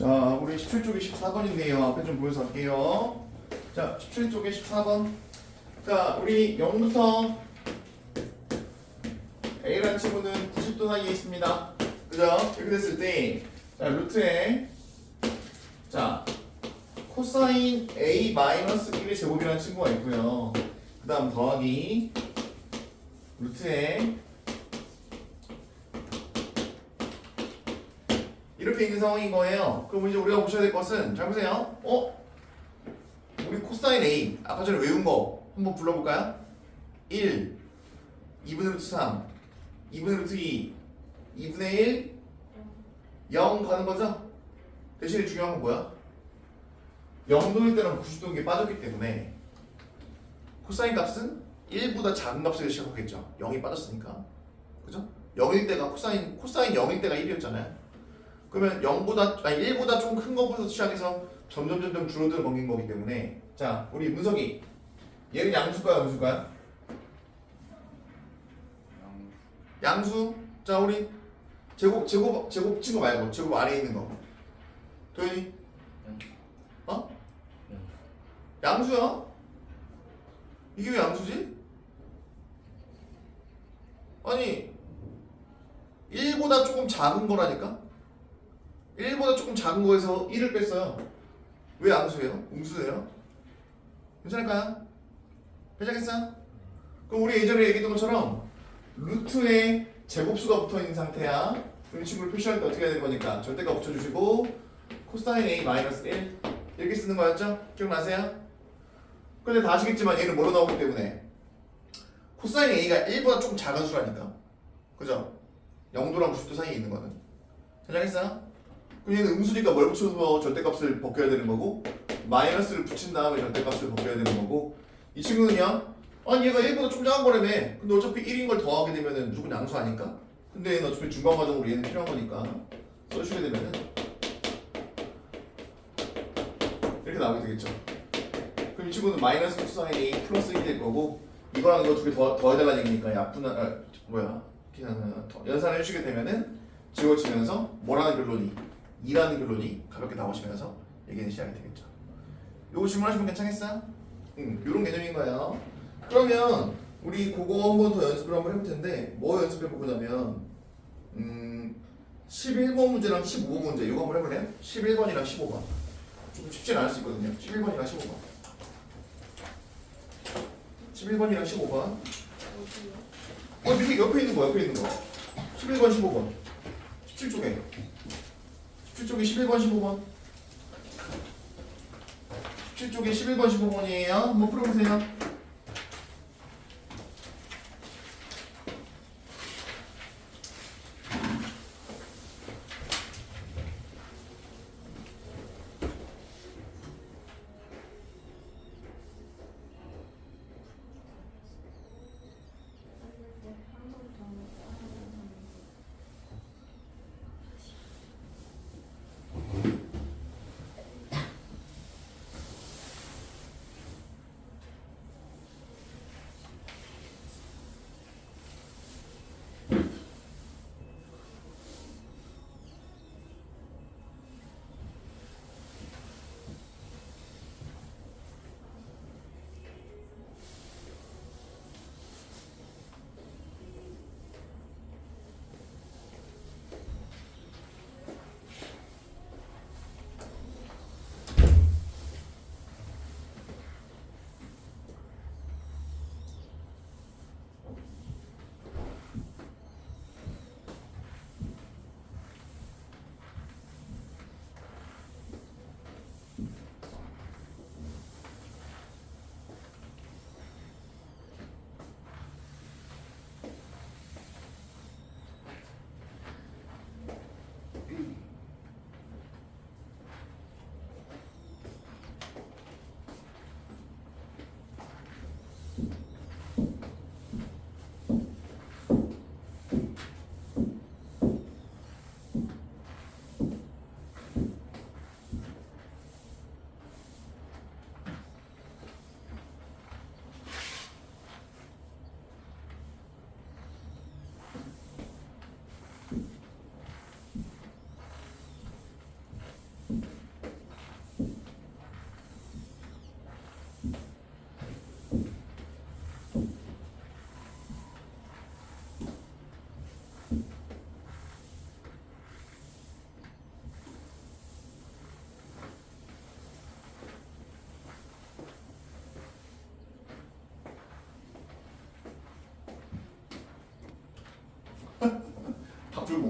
자, 우리 17쪽에 14번인데요. 앞에 좀 보여서 할게요. 자, 17쪽에 14번. 자, 우리 0부터 A라는 친구는 90도 사이에 있습니다. 그죠? 이렇게 됐을 때, 자, 루트에, 자, 코사인 A 마이너스 1의 제곱이라는 친구가 있고요. 그 다음 더하기, 루트에, 이렇게 있는 상황인 거예요. 그럼 이제 우리가 보셔야 될 것은 잘 보세요. 어? 우리 코사인 A 아까 전에 외운 거 한번 불러볼까요? 1 2분의 루트 3 2분의 루트 2 2분의 1 0 가는 거죠? 대신에 중요한 건 뭐야? 0도일 때는 90도인 게 빠졌기 때문에 코사인 값은 1보다 작은 값에서 시작하겠죠. 0이 빠졌으니까. 그죠? 0일 때가 코사인 코사인 0일 때가 1이었잖아요. 그러면 0보다 아니 1보다 좀큰 거부터 시작해서 점점 점점 줄어드는 넘긴 거기 때문에 자 우리 문석이 얘는 양수가요 음수가요? 양수 자 우리 제곱 제곱 제곱 친거 말고 제곱 아래에 있는 거 도현이 어? 양수야? 이게 왜 양수지? 아니 1보다 조금 작은 거라니까 1보다 조금 작은 거에서 1을 뺐어요. 왜 암수예요? 음수예요? 괜찮을까요? 괜찮겠어요? 그럼 우리 예전에 얘기했던 것처럼 루트에 제곱수가 붙어 있는 상태야. 이 친구를 표시할 때 어떻게 해야 되는 거니까 절대가 붙여주시고 코사인 A 마이너스 1 이렇게 쓰는 거였죠? 기억나세요? 근데 다 아시겠지만 얘는 뭐로 나오기 때문에 코사인 A가 1보다 조금 작은 수라니까 그죠? 0도랑 90도 사이에 있는 거는 괜찮겠어요? 그럼 얘는 음수니까 뭘 붙여서 절대값을 벗겨야 되는 거고 마이너스를 붙인 다음에 절대값을 벗겨야 되는 거고 이 친구는요 아니 얘가 1보다 좀 작은 거라며 근데 어차피 1인 걸 더하게 되면은 무조건 양수 아닐까? 근데 얘는 어차피 중간 과정으로 얘는 필요한 거니까 써주게 되면은 이렇게 나오게 되겠죠. 그럼 이 친구는 마이너스 코사인 A 플러스 1이 될 거고 이거랑 이거 두 개더 더해달라는 얘기니까 약분하 아, 뭐야. 그냥 더 연산을 해주게 되면은 지워지면서 뭐라는 결론이 2라는 결론이 가볍게 나오시면서 얘기는 시작이 되겠죠. 요거 질문하시면 괜찮겠어요? 응, 요런 개념인 거예요. 그러면 우리 그거 한번 더 연습을 한번 해볼 텐데 뭐 연습해 보냐면 음 11번 문제랑 15번 문제 이거 한번 해볼래요? 11번이랑 15번 조금 쉽진 않을 수 있거든요. 11번이랑 15번 11번이랑 15번 어 밑에 옆에 있는 거 옆에 있는 거 11번 15번 17쪽에 17쪽에 11번 15번. 17쪽에 11번 15번이에요. 한번 풀어보세요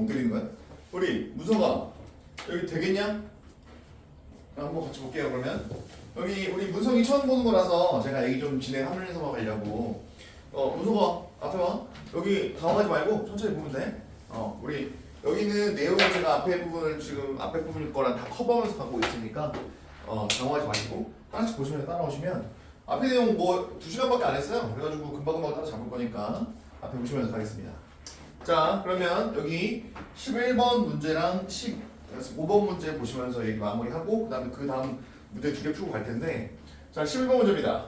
못 때리는 거야? 우리 문서가 여기 되겠냐? 한번 같이 볼게요 그러면. 여기 우리 문성이 처음 보는 거라서 제가 얘기 좀 진행하면서 가려고. 어 문서가 앞에 와. 여기 당황하지 말고 천천히 보면 돼어 우리 여기는 내용을 제가 앞에 부분을 지금 앞에 부분 거랑 다 커버하면서 갖고 있으니까 어 당황하지 마시고 하나씩 보시면 따라오시면 앞에 내용 뭐 두 시간밖에 안 했어요. 그래가지고 금방금방 따라 잡을 거니까 앞에 보시면서 가겠습니다 자 그러면 여기 11번 문제랑 15번 문제 보시면서 얘기 마무리하고 그 다음에 그 다음 문제 두 개 풀고 갈 텐데. 자 11번 문제입니다.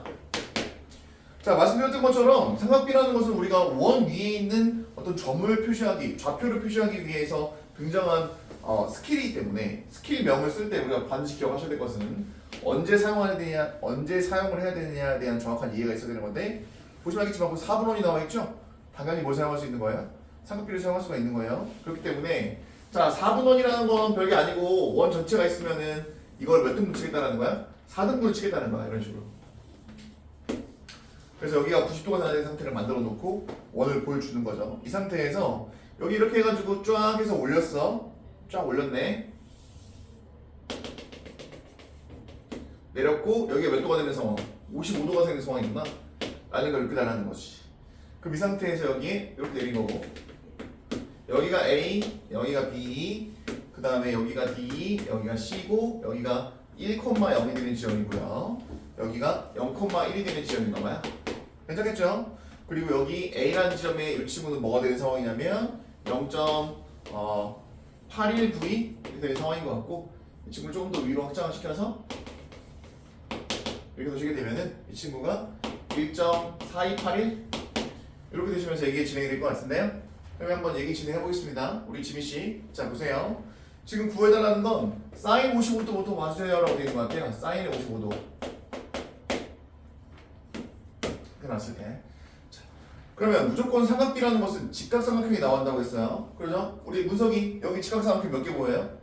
자 말씀드렸던 것처럼 삼각비라는 것은 우리가 원 위에 있는 어떤 점을 표시하기 좌표를 표시하기 위해서 등장한 어, 스킬이기 때문에 스킬명을 쓸 때 우리가 반드시 기억하셔야 될 것은 언제 사용해야 되냐 언제 사용을 해야 되느냐에 대한 정확한 이해가 있어야 되는 건데 보시면 알겠지만 그 4분원이 나와 있죠? 당연히 뭘 사용할 수 있는 거예요 삼각비를 사용할 수가 있는 거예요. 그렇기 때문에 자 4분원이라는 건 별게 아니고 원 전체가 있으면은 이걸 몇 등분 치겠다는 거야? 4등분을 치겠다는 거야 이런 식으로. 그래서 여기가 90도가 되는 상태를 만들어 놓고 원을 보여주는 거죠. 이 상태에서 여기 이렇게 해가지고 쫙 해서 올렸어. 쫙 올렸네. 내렸고 여기가 몇 도가 되는 상황? 55도가 되는 상황이구나. 라는 걸 이렇게 달하는 거지. 그럼 이 상태에서 여기 이렇게 내린 거고 여기가 A, 여기가 B, 그 다음에 여기가 D, 여기가 C고 여기가 1,0이 되는 지점이고요. 여기가 0,1이 되는 지점인가 봐요. 괜찮겠죠? 그리고 여기 A라는 지점에 이 친구는 뭐가 되는 상황이냐면 0.8192 이렇게 되는 상황인 것 같고 이 친구를 조금 더 위로 확장을 시켜서 이렇게 놓치게 되면은 이 친구가 1.4281 이렇게 되시면서 얘기 진행이 될 것 같은데요. 그럼 한번 얘기 진행해 보겠습니다. 우리 지미 씨, 자 보세요. 지금 구해달라는 건 사인 55도부터 봐주세요라고 되어 있는 것 같아요. 사인의 55도. 해놨을 때. 자, 그러면 무조건 삼각비라는 것은 직각삼각형이 나온다고 했어요. 그러죠? 우리 문석이 여기 직각삼각형 몇 개 보여요?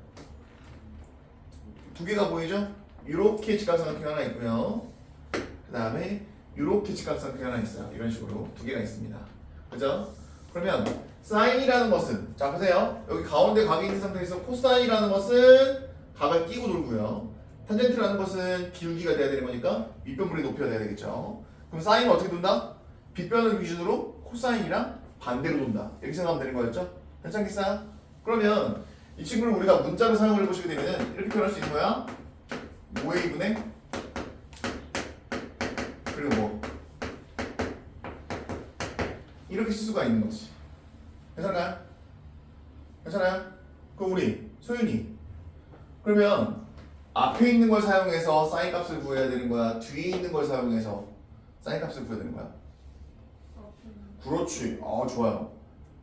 두 개가 보이죠? 이렇게 직각삼각형 하나 있고요. 그 다음에 이렇게 직각삼각형이 하나 있어요. 이런 식으로 두 개가 있습니다. 그죠? 그러면 사인이라는 것은 자 보세요. 여기 가운데 각이 있는 상태에서 코사인이라는 것은 각을 끼고 돌고요. 탄젠트라는 것은 기울기가 돼야 되는 거니까 밑변분의 높이가 돼야 되겠죠. 그럼 사인은 어떻게 돈다? 빗변을 기준으로 코사인이랑 반대로 돈다. 이렇게 생각하면 되는 거였죠? 괜찮겠어요? 그러면 이 친구를 우리가 문자로 사용을 해보시게 되면 이렇게 표현할 수 있는 거야. 5a분의 그리고 뭐 이렇게 쓸 수가 있는 거지. 괜찮아요? 괜찮아요? 그럼 우리 소윤이 그러면 앞에 있는 걸 사용해서 사인 값을 구해야 되는 거야? 뒤에 있는 걸 사용해서 사인 값을 구해야 되는 거야? 그렇지. 아 좋아요.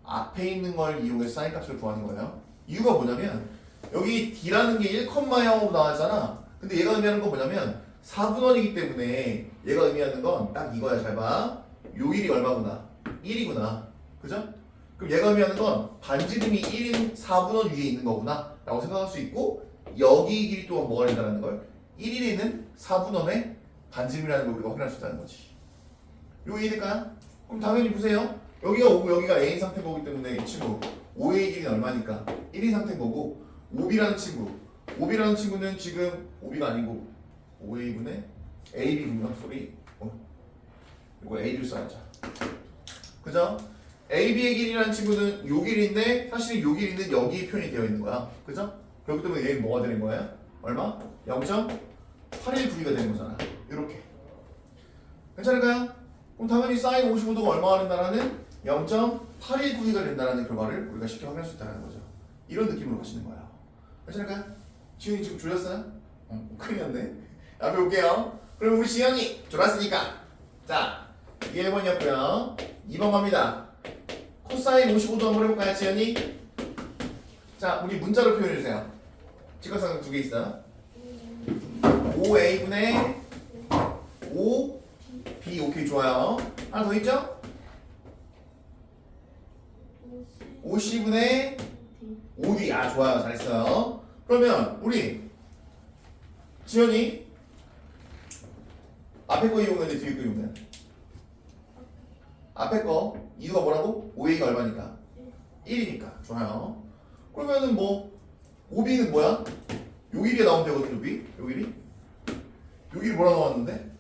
앞에 있는 걸 이용해서 사인 값을 구하는 거예요. 이유가 뭐냐면 여기 D라는 게 1,0으로 나왔잖아. 근데 얘가 의미하는 건 뭐냐면 4분원이기 때문에 얘가 의미하는 건 딱 이거야. 잘 봐. 요 1이 얼마구나? 1이구나. 그죠? 그럼 얘가 의미하는 건 반지름이 1인 4분원 위에 있는 거구나. 라고 생각할 수 있고 여기 길이 또한 뭐가 된다는 걸 1일에는 4분원의 반지름이라는 걸 우리가 확인할 수 있다는 거지. 요 이해될까요? 그럼 당연히 보세요. 여기가 5고 여기가 A인 상태인 거기 때문에 이 친구 5의 길이는 얼마니까 1인 상태인 거고 5B라는 친구 5B라는 친구는 지금 5B가 아니고 5A분의 AB 분명 소리 어. 이거 A를 써야죠. 그죠? AB의 길이라는 친구는 요 길인데 사실 요 길이는 여기 표현이 되어 있는 거야. 그죠? 그렇기 때문에 얘는 뭐가 되는 거야? 얼마? 0.8192가 되는 거잖아. 이렇게. 괜찮을까요? 그럼 당연히 사인 55도가 얼마가 된다라는 0.8192가 된다는 결과를 우리가 쉽게 확인할 수 있다는 거죠. 이런 느낌으로 가시는 거예요. 괜찮을까요? 지훈이 지금 졸렸어요? 어, 큰일 났네. 앞에 볼게요. 그럼 우리 지현이 졸았으니까 자 1번이었고요. 2번 갑니다. 코사인 55도 한번 해볼까요, 지현이? 자, 우리 문자로 표현해주세요. 직각삼각 두개 있어 5a분의 5 b 오케이 좋아요 하나 더 있죠? 50분의 5d 아 좋아요 잘했어요 그러면 우리 지연이 앞에 거 이용해야 돼 뒤에 거 이용해야 돼 앞에 거 이유가 뭐라고? 5a가 얼마니까? 1이니까 좋아요 그러면은 뭐 5b는 뭐야? 요 길이 나오면 되거든 요 비? 요 길이? 요 길이 뭐라고 나왔는데?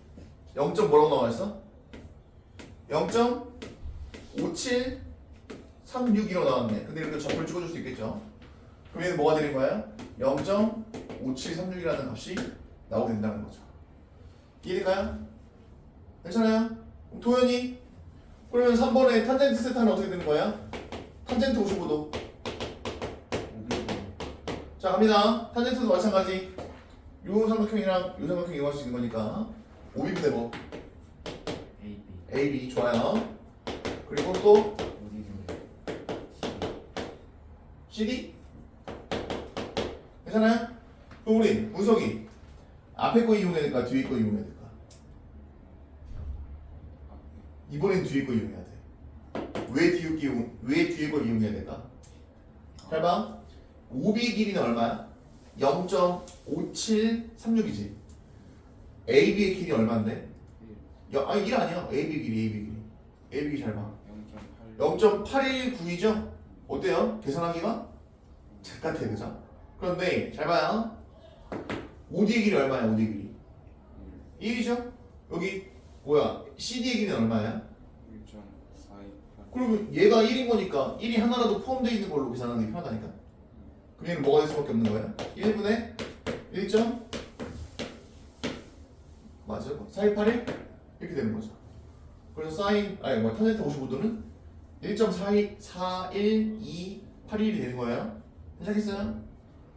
0. 뭐라고 나와 있어? 0.5736이라고 나왔네 근데 이렇게 점을 찍어줄 수 있겠죠 그럼 얘는 뭐가 되는 거야? 0.5736이라는 값이 나오게 된다는 거죠 이해될까요? 괜찮아요? 도현이 그러면 3번에 탄젠트 세타는 어떻게 되는 거야? 탄젠트 55도 자 갑니다 탄젠트도 마찬가지 요 삼각형이랑 요 삼각형 이용할 수 있는 거니까 5b분의 뭐? A, B, AB 좋아요 그리고 또 CD 괜찮아요? 그럼 우리 문석이 앞에 거 이용해야 될까 뒤에 거 이용해야 될까? 이번엔 뒤에 거 이용해야 돼. 왜 뒤에 거 이용 왜 뒤에 걸 이용해야 될까? 잘 봐. 5b 길이는 얼마야? 0.5736이지. AB의 길이 얼마인데? 야, 아니 1 아니야. AB 길이 AB 길이. AB 길이 잘 봐. 0.8 0.819이죠? 어때요? 계산하기가? 똑같아 그죠? 그런데 잘 봐요 5D의 길이 얼마야 5D의 길이 1이죠? 여기 뭐야 CD의 길이는 얼마야? 1.428 그러면 얘가 1인 거니까 1이 하나라도 포함되어 있는 걸로 계산하는 게 편하다니까 그럼 얘는 뭐가 될 수밖에 없는 거야? 1분의 1점 맞아 481 이렇게 되는 거죠 그래서 사인 아니 뭐 탄젠트 55도는 1.41281이 되는 거예요 괜찮겠어요?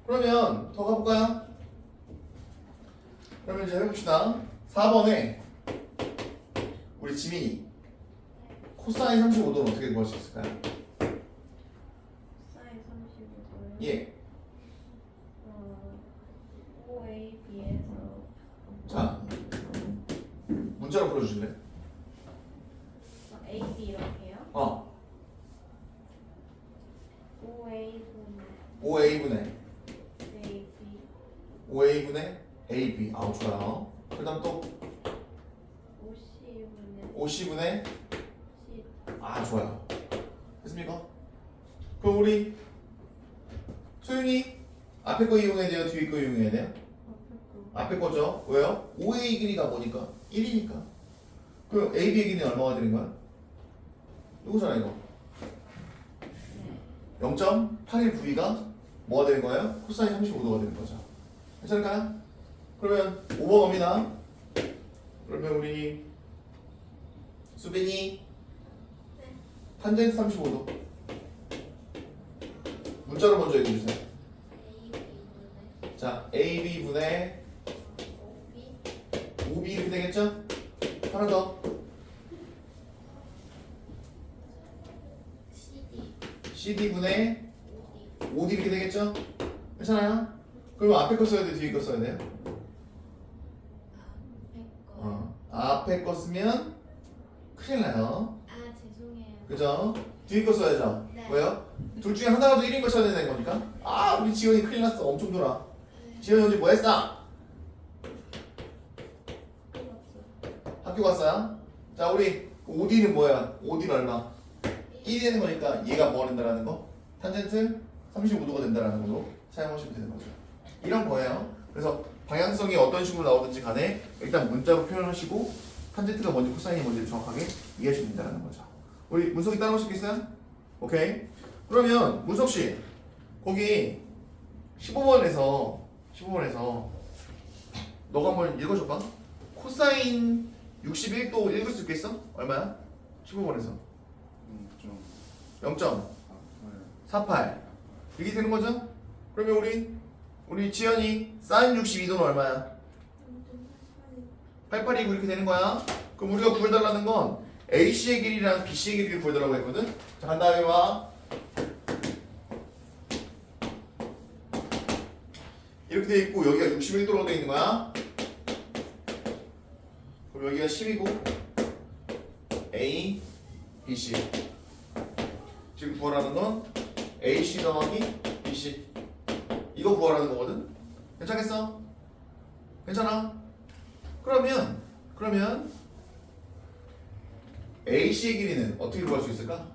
그러면 더 가볼까요? 그러면 이제 해봅시다 4번에 우리 지민이 코사인 35도는 어떻게 구할 수 있을까요? 사인 35도요? 예. 어, OA 비해서 자, 문자로 풀어주실래? 어, AB 이렇게요? 어, OA 분의 5a분의 AB 5a분의 ab. 아우 좋아요. 그다음 또 50분의 50분의 10 아 좋아요. 됐습니까? 그럼 우리 소윤이 앞에 거 이용해야 돼요? 뒤에 거 이용해야 돼요? 앞에 거죠. 왜요? 5a 길이가 뭐니까? 1이니까. 그럼 ab의 길이는 얼마가 되는 거야? 이거잖아 이거. 0.8192가 뭐가 되는 거예요? 코사인 35도가 되는 거죠. 괜찮을까요? 그러면 5번 갑니다. 그러면 우리 수빈이 탄젠트 35도 문자로 먼저 얘기해 주세요. 자, AB 분의 5B 이렇게 되겠죠? 하나 더 CD 분의 5D 이렇게 되겠죠? 괜찮아요? 그럼 앞에 거 써야 돼, 뒤에 거 써야 돼요? 어, 앞에 거 쓰면 큰일 나요. 아 죄송해요 그죠? 뒤에 거 써야죠. 네. 왜요? 둘 중에 하나라도 1인 거 써야 되는 거니까. 아, 우리 지원이 큰일 났어. 엄청 돌아. 지원이 언제 뭐 했어? 학교 갔어요? 자, 우리 5D는 뭐야? 5D는 얼마? 1이 되는 거니까 얘가 뭐 된다라는 거? 탄젠트 35도가 된다라는 걸로 사용하시면 되는 거죠. 이런 거예요. 그래서 방향성이 어떤 식으로 나오든지 간에 일단 문자로 표현하시고 탄젠트가 뭔지 코사인이 뭔지 정확하게 이해하시면 된다는 거죠. 우리 문석이 따라오실 수 있어요? 오케이. 그러면 문석 씨 거기 15번에서 15번에서 너가 한번 읽어줘봐. 코사인 61도 읽을 수 있겠어? 얼마야? 15번에서 0.48 0.48 이게 되는 거죠? 그러면 우리 우리 지연이 사인 62도는 얼마야? 88이고 이렇게 되는 거야. 그럼 우리가 구해달라는 건 AC의 길이랑 BC의 길이를 구해달라고 했거든. 자, 간 다음에 와. 이렇게 돼 있고 여기가 61도로 돼 있는 거야. 그럼 여기가 10이고 A, B, C. 지금 구하라는 건 A, C 더하기 B, C. 이거 구하라는 거거든. 괜찮겠어? 괜찮아? 그러면 그러면 AC의 길이는 어떻게 구할 수 있을까?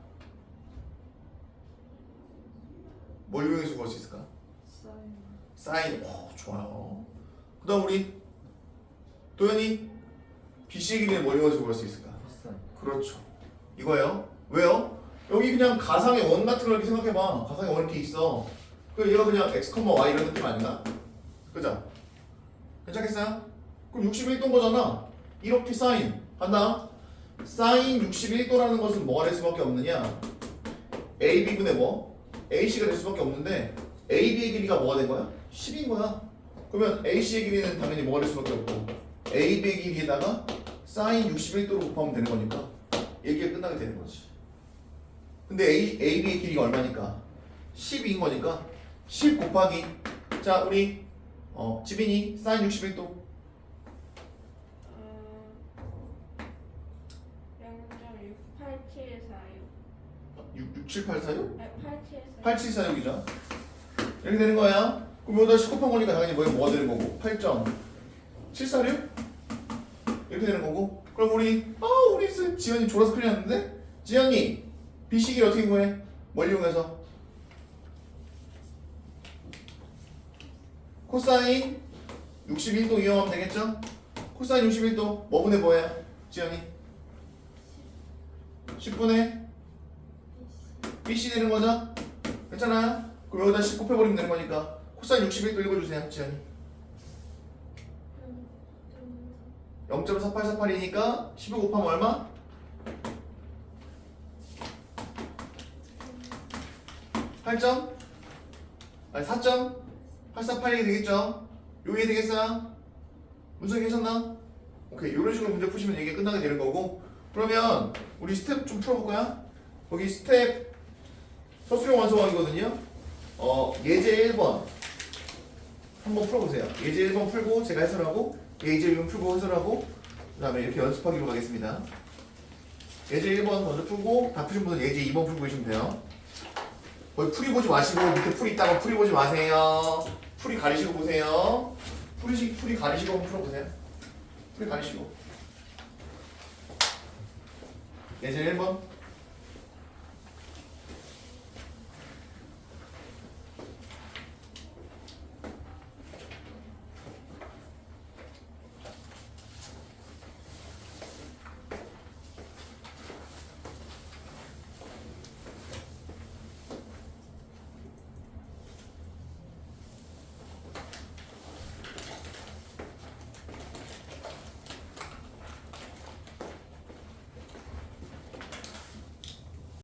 뭘 이용해서 구할 수 있을까? 사인. 오, 좋아요. 그 다음 우리 도현이 BC의 길이는 뭘 이용해서 구할 수 있을까? 그렇죠. 이거예요. 왜요? 여기 그냥 가상의 원 같은 걸 이렇게 생각해봐. 가상의 원 이렇게 있어. 그 얘가 그냥 x, y 이런 느낌 아닌가? 그죠? 괜찮겠어요? 그럼 61도인 거잖아. 이렇게 사인 한다. 사인 61도라는 것은 뭐가 될 수밖에 없느냐? AB분의 뭐? AC가 될 수밖에 없는데 AB의 길이가 뭐가 된 거야? 10인 거야. 그러면 AC의 길이는 당연히 뭐가 될 수밖에 없고 AB의 길이에다가 사인 61도로 곱하면 되는 거니까 얘기가 끝나게 되는 거지. 근데 A, AB의 길이가 얼마니까? 10인 거니까 10 곱하기 자 우리 어, 지빈이 사인 61도 6, 6, 7, 8, 4, 6? 8746이죠. 이렇게 되는 거야. 그럼 여기다 10 곱한 거니까 당연히 뭐가, 뭐가 되는 거고 8.746? 이렇게 되는 거고 그럼 우리 아 우리 쌤 지연이 졸아서 큰일 났는데 지연이 비식이 어떻게 구해? 뭘 이용해서? 코사인 61도 이용하면 되겠죠? 코사인 61도 뭐 분의 뭐예요? 지연이 10분의 BC 되는 거죠? 괜찮아요? 그럼 여기다 10 곱해버리면 되는 거니까 코사인 61도 읽어주세요 지연이 0.4848이니까 15 곱하면 얼마? 8점? 아니 4.848이 되겠죠? 요게 되겠어요? 문서 계셨나? 오케이 이런 식으로 문제 푸시면 이게 끝나게 되는 거고 그러면 우리 스텝 좀 풀어볼까요? 거기 스텝 서술형 완성하기거든요 어 예제 1번. 한번 풀어보세요. 예제 1번 풀고 제가 해설하고 예제 1번 풀고 해설하고 그 다음에 이렇게 연습하기로 가겠습니다. 예제 1번 먼저 풀고 다 푸신 분은 예제 2번 풀고 계시면 돼요. 거기 풀이 보지 마시고 밑에 풀이 있다고 풀이 보지 마세요. 풀이 가리시고 보세요. 풀이, 풀이 가리시고 한번 풀어보세요. 풀이 가리시고. 예제 1번